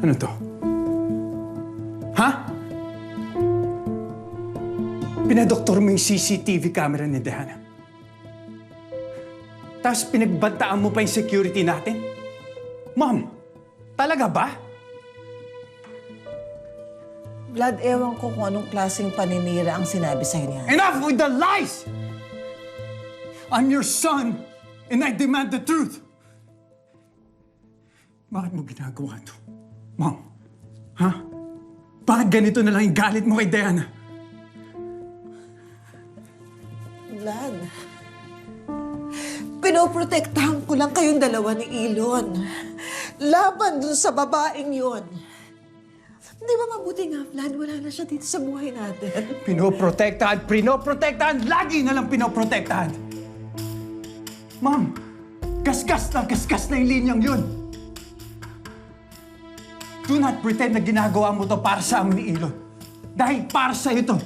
Ano to? Ha? Pinadoktor mo yung CCTV camera ni Diana. Tapos pinagbantaan mo pa yung security natin? Ma'am, talaga ba? Vlad, ewan ko kung anong klaseng paninira ang sinabi sa'yo niya. Enough with the lies! I'm your son, and I demand the truth. Bakit mo ginagawa to? Mom, ha? Bakit ganito na lang yung galit mo kay Diana? Vlad, pinoprotektahan ko lang kayong dalawa ni Ilon. Laban dun sa babaeng yon. Di ba mabuti nga, Vlad, wala na siya dito sa buhay natin. Pinoprotektahan, pinoprotektahan, lagi na lang pinoprotektahan. Ma'am, gasgas na gasgas na yung linyang yun. Do not pretend na ginagawa mo to para sa amin ni Ilon. Dahil para sa ito.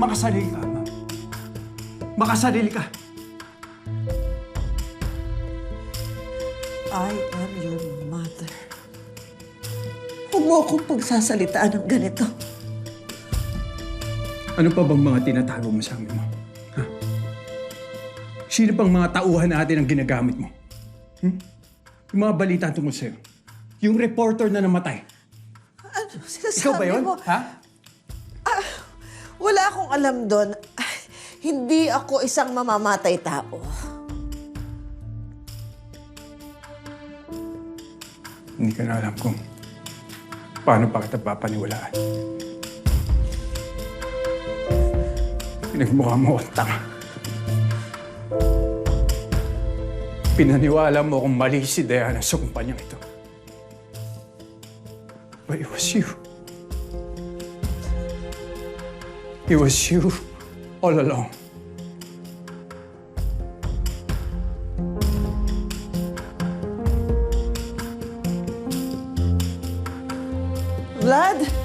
Makasarili ka, ma'am. Makasarili ka. I am your mother. Huwag mo akong pagsasalitaan ng ganito. Ano pa bang mga tinatago mo sa amin, ma'am? Ha? Sino pang mga tauhan natin ang ginagamit mo? Hmm? Yung mga balita tungkol sa'yo. Yung reporter na namatay. Ano sinasabi Ikaw ba yun? mo? Ha? Wala akong alam doon. Ah, Hindi ako isang mamamatay tao. Hindi ka na alam kung paano pa kita papaniwalaan. Pinagmukha mo akong tanga. Pinaniwala mo kung mali si Diana sa kumpanyang ito. But it was you. It was you all along. Vlad,